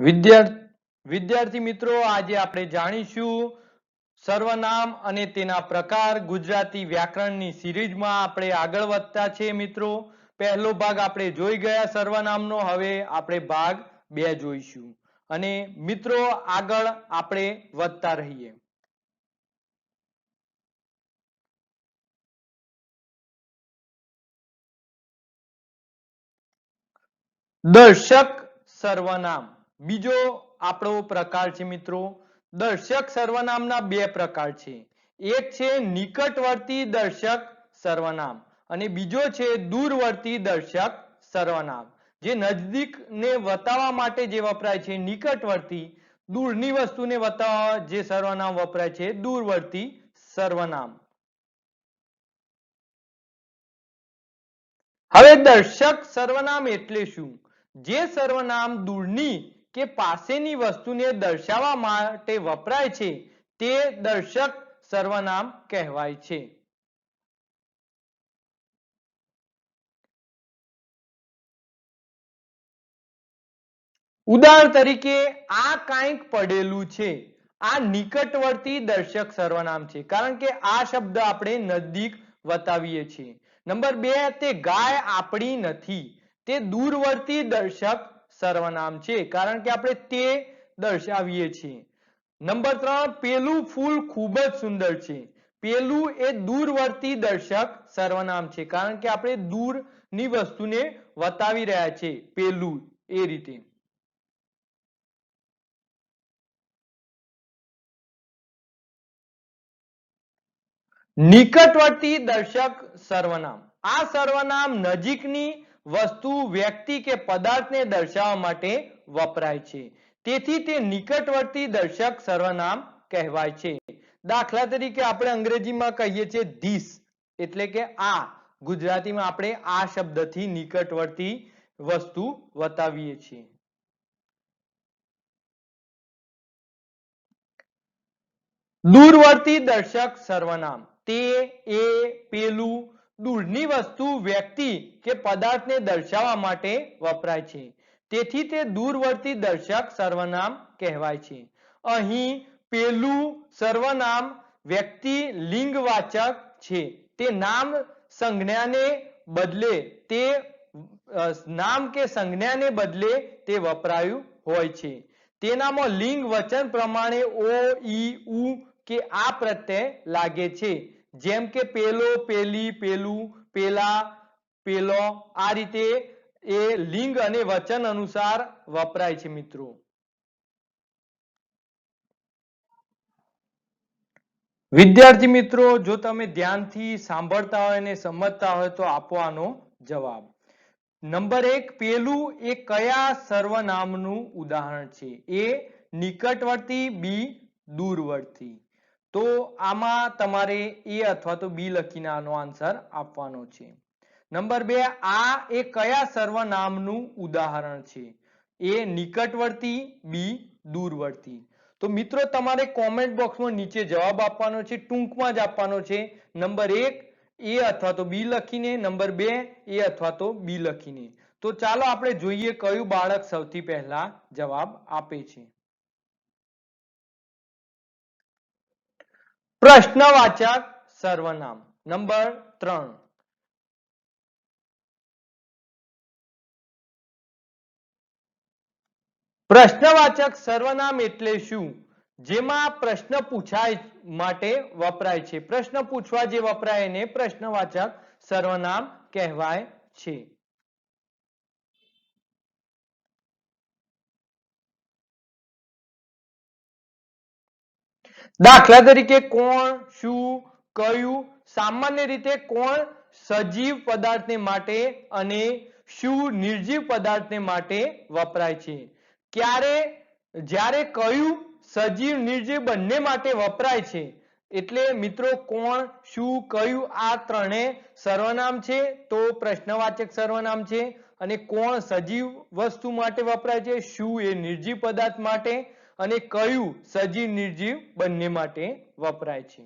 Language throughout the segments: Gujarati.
વિદ્યાર્થી મિત્રો, આજે આપણે જાણીશું સર્વનામ અને તેના પ્રકાર ગુજરાતી વ્યાકરણની સિરીઝમાં આપણે આગળ વધતા છે મિત્રો. પહેલો ભાગ આપણે જોઈ ગયા સર્વનામનો, હવે આપણે ભાગ બે જોઈશું. અને મિત્રો, આગળ આપણે વધતા રહીએ. દર્શક સર્વનામ. બીજો આપણો પ્રકાર છે મિત્રો, દર્શક સર્વનામના બે પ્રકાર છે. એક છે નિકટવર્તી દર્શક સર્વનામ અને બીજો છે દૂરવર્તી દર્શક સર્વનામ. જે નજદીકને વતાવવા માટે જે વપરાય છે, નિકટવર્તી દૂરની વસ્તુને વતાવવા જે સર્વનામ વપરાય છે, દૂરવર્તી સર્વનામ. હવે દર્શક સર્વનામ એટલે શું? જે સર્વનામ દૂરની કે પાસેની વસ્તુને દર્શાવવા માટે વપરાય છે, તે દર્શક સર્વનામ કહેવાય છે. ઉદાહરણ તરીકે, આ કાંઈક પડેલું છે. આ નિકટવર્તી દર્શક સર્વનામ છે. કારણ કે આ શબ્દ આપણે નજદીક બતાવીએ છીએ. નંબર બે, તે ગાય આપણી નથી. તે દૂરવર્તી દર્શક સર્વનામ છે. કારણ કે આપણે તે દર્શાવીએ છીએ. નંબર ત્રણ, પેલું ફૂલ ખૂબ જ સુંદર છે. પેલું એ દૂરવર્તી દર્શક સર્વનામ છે. કારણ કે આપણે દૂરની વસ્તુને વતાવી રહ્યા છે પેલું એ રીતે. નિકટવર્તી દર્શક સર્વનામ. આ સર્વનામ નજીકની વસ્તુ વ્યક્તિ કે પદાર્થને દર્શાવવા માટે વપરાય છે. તેથી તે નિકટવર્તી દર્શક સર્વનામ કહેવાય છે. દાખલા તરીકે આપણે અંગ્રેજીમાં કહીએ છીએ ધીસ, એટલે કે આ. ગુજરાતીમાં આપણે આ શબ્દથી નિકટવર્તી વસ્તુ બતાવીએ છીએ. દૂરવર્તી દર્શક સર્વનામ. તે, એ, પેલું દૂરની વસ્તુ વ્યક્તિ કે પદાર્થને દર્શાવવા માટે વપરાય છે. તેથી તે દૂરવર્તી દર્શક સર્વનામ કહેવાય છે. અહીં પેલું સર્વનામ વ્યક્તિ લિંગવાચક છે. તે નામ સંજ્ઞાને બદલે તે નામ કે સંજ્ઞાને બદલે તે વપરાયું હોય છે. તેનામાં લિંગ વચન પ્રમાણે ઓ, ઈ, ઉ કે આ પ્રત્યય લાગે છે. જેમ કે પેલો, પેલી, પેલું, પેલા, પેલો, આ રીતે એ લિંગ અને વચન અનુસાર વપરાય છે મિત્રો. વિદ્યાર્થી મિત્રો, જો તમે ધ્યાનથી સાંભળતા હોય અને સમજતા હોય તો આપો આનો જવાબ. નંબર એક, પેલું એ કયા સર્વનામનું ઉદાહરણ છે? એ નિકટવર્તી, બી દૂરવર્તી. તો આમાં તમારે એ અથવા તો બી લખીને આનો આન્સર આપવાનો છે. નંબર બે, આ એ કયા સર્વનામનું ઉદાહરણ છે? એ નિકટવર્તી, બી દૂરવર્તી. તો મિત્રો, તમારે કોમેન્ટ બોક્સમાં નીચે જવાબ આપવાનો છે, ટૂંકમાં જ આપવાનો છે. નંબર એક, એ અથવા તો બી લખીને, નંબર બે, એ અથવા તો બી લખીને. તો ચાલો આપણે જોઈએ કયું બાળક સૌથી પહેલા જવાબ આપે છે. પ્રશ્નવાચક સર્વનામ. નંબર ત્રણ. પ્રશ્નવાચક સર્વનામ એટલે શું? જેમાં પ્રશ્ન પૂછાય માટે વપરાય છે. પ્રશ્ન પૂછવા જે વપરાય એને પ્રશ્નવાચક સર્વનામ કહેવાય છે. દાખલા તરીકે કોણ, શું, કયું, સામાન્ય રીતે કોણ સજીવ પદાર્થને માટે અને શું નિર્જીવ પદાર્થને માટે વપરાય છે? ક્યારે, જ્યારે કયું સજીવ નિર્જીવ બંને માટે વપરાય છે? એટલે મિત્રો, કોણ, શું, કયું, આ ત્રણે સર્વનામ છે. તો પ્રશ્નવાચક સર્વનામ છે. અને કોણ સજીવ વસ્તુ માટે વપરાય છે, શું એ નિર્જીવ પદાર્થ માટે અને કયું સજીવ નિર્જીવ બંને માટે વપરાય છે?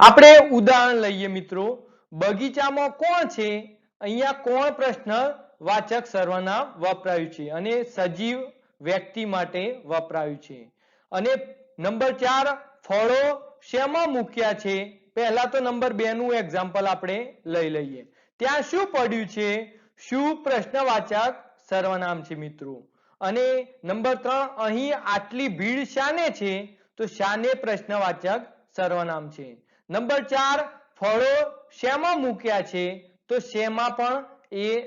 આપણે ઉદાહરણ લઈએ મિત્રો. બગીચામાં કોણ છે? અહીંયા કોણ પ્રશ્ન વાચક સર્વનામ વપરાયું છે અને સજીવ વ્યક્તિ માટે વપરાયું છે? અને નંબર ચાર, ફળો શેમાં મૂક્યા છે? પહેલા તો નંબર બે નું એક્ઝામ્પલ આપણે લઈ લઈએ. ત્યાં શું પડ્યું છે? શું પ્રશ્નવાચક સર્વનામ છે મિત્રો? અને નંબર ત્રણ, અહીં આટલી ભીડ શાને છે? તો શાને પ્રશ્નવાચક સર્વનામ છે. નંબર ચાર, ફળો શેમાં મૂક્યા છે? તો શેમાં પણ એ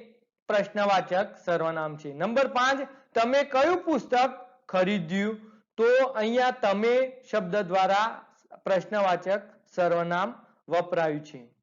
પ્રશ્નવાચક સર્વનામ છે. નંબર પાંચ, તમે કયું પુસ્તક ખરીદ્યું? તો અહીંયા તમે શબ્દ દ્વારા પ્રશ્નવાચક સર્વનામ વપરાયું છે.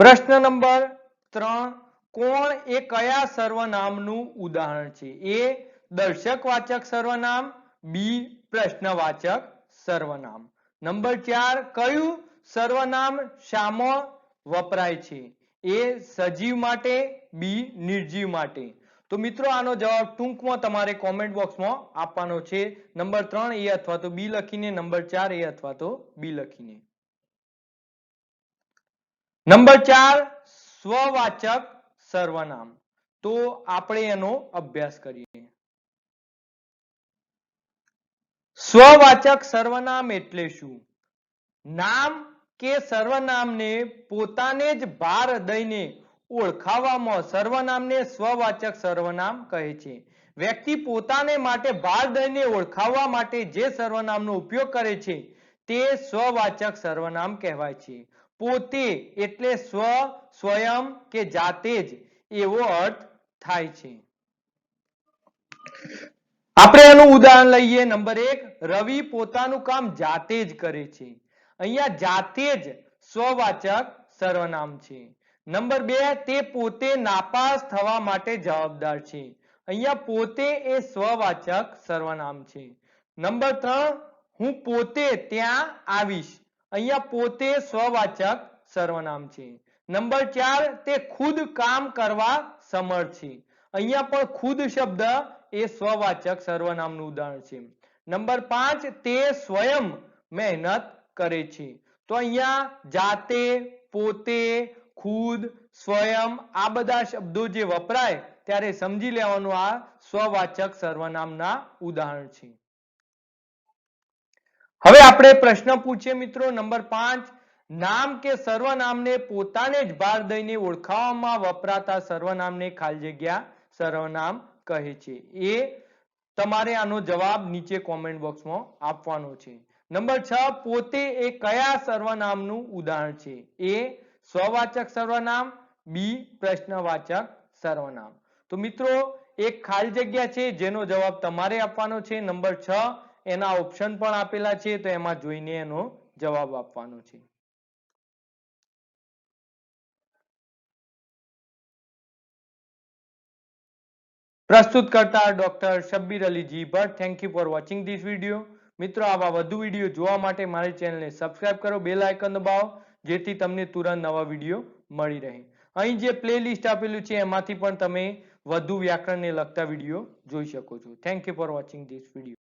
પ્રશ્ન નંબર ત્રણ, કોણ એ કયા સર્વનામનું ઉદાહરણ છે? એ દર્શકવાચક સર્વનામ, બી પ્રશ્નવાચક સર્વનામ. નંબર ચાર, કયું સર્વનામ શામાં વપરાય છે? એ સજીવ માટે, બી નિર્જીવ માટે. તો મિત્રો, આનો જવાબ ટૂંકમાં તમારે કોમેન્ટ બોક્સમાં આપવાનો છે. નંબર ત્રણ એ અથવા તો બી લખીને, નંબર ચાર એ અથવા તો બી લખીને. નંબર ચાર, સ્વવાચક સર્વનામ. તો આપણે એનો અભ્યાસ કરીએ. સ્વવાચક સર્વનામ એટલે શું? નામ કે સર્વનામને પોતાને જ ભાર દઈને ઓળખાવવામાં સર્વનામને સ્વવાચક સર્વનામ કહે છે. વ્યક્તિ પોતાને માટે ભાર દઈને ઓળખાવવા માટે જે સર્વનામનો ઉપયોગ કરે છે, તે સ્વવાચક સર્વનામ કહેવાય છે. પોતે એટલે સ્વ, સ્વયં કે જાતે જ, એવો અર્થ થાય છે. આપણે એનું ઉદાહરણ લઈએ. નંબર એક, રવિ પોતાનું કામ જાતે જ કરે છે. અહીંયા જાતે જ સ્વવાચક સર્વનામ છે. નંબર બે, તે પોતે નાપાસ થવા માટે જવાબદાર છે. અહીંયા પોતે એ સ્વવાચક સર્વનામ છે. નંબર ત્રણ, હું પોતે ત્યાં આવીશ. અહીંયા પોતે સ્વવાચક સર્વનામ છે. નંબર ચાર, તે ખુદ કામ કરવા સમર્થ છે. અહીંયા પણ ખુદ શબ્દ એ સ્વવાચક સર્વનામનું ઉદાહરણ છે. નંબર પાંચ, તે સ્વયં મહેનત કરે છે. તો અહીંયા જાતે, પોતે, ખુદ, સ્વયં આ બધા શબ્દો જે વપરાય, ત્યારે સમજી લેવાનું આ સ્વવાચક સર્વનામના ઉદાહરણ છે. હવે આપણે પ્રશ્ન પૂછીએ મિત્રો, નંબર પાંચ. નામ કે સર્વનામને પોતાને જ ભાર દઈને ઓળખાવવામાં વપરાતા સર્વનામને ખાલી જગ્યા સર્વનામ કહે છે. એ તમારે આનો જવાબ નીચે કોમેન્ટ બોક્સમાં આપવાનો છે. નંબર છ, પોતે એ કયા સર્વનામનું ઉદાહરણ છે? એ સ્વવાચક સર્વનામ, બી પ્રશ્નવાચક સર્વનામ. તો મિત્રો, એક ખાલી જગ્યા છે, જેનો જવાબ તમારે આપવાનો છે. નંબર છ એના ઓપ્શન પણ આપેલા છે, તો એમાં જોઈને એનો જવાબ આપવાનો છે. પ્રસ્તુત કરતા doctor Shabbir Ali ji Bhatt thank you for watching this video મિત્રો, આવા વધુ વીડિયો જોવા માટે મારી ચેનલને સબસ્ક્રાઇબ કરો બેલ આઇકન દબાવો, જેથી તમને તુરંત નવા વીડિયો મળી રહે. અહીં જે પ્લેલિસ્ટ આપેલું છે, એમાંથી પણ તમે વધુ વ્યાકરણને લગતા વીડિયો જોઈ શકો છો. Thank you for watching this video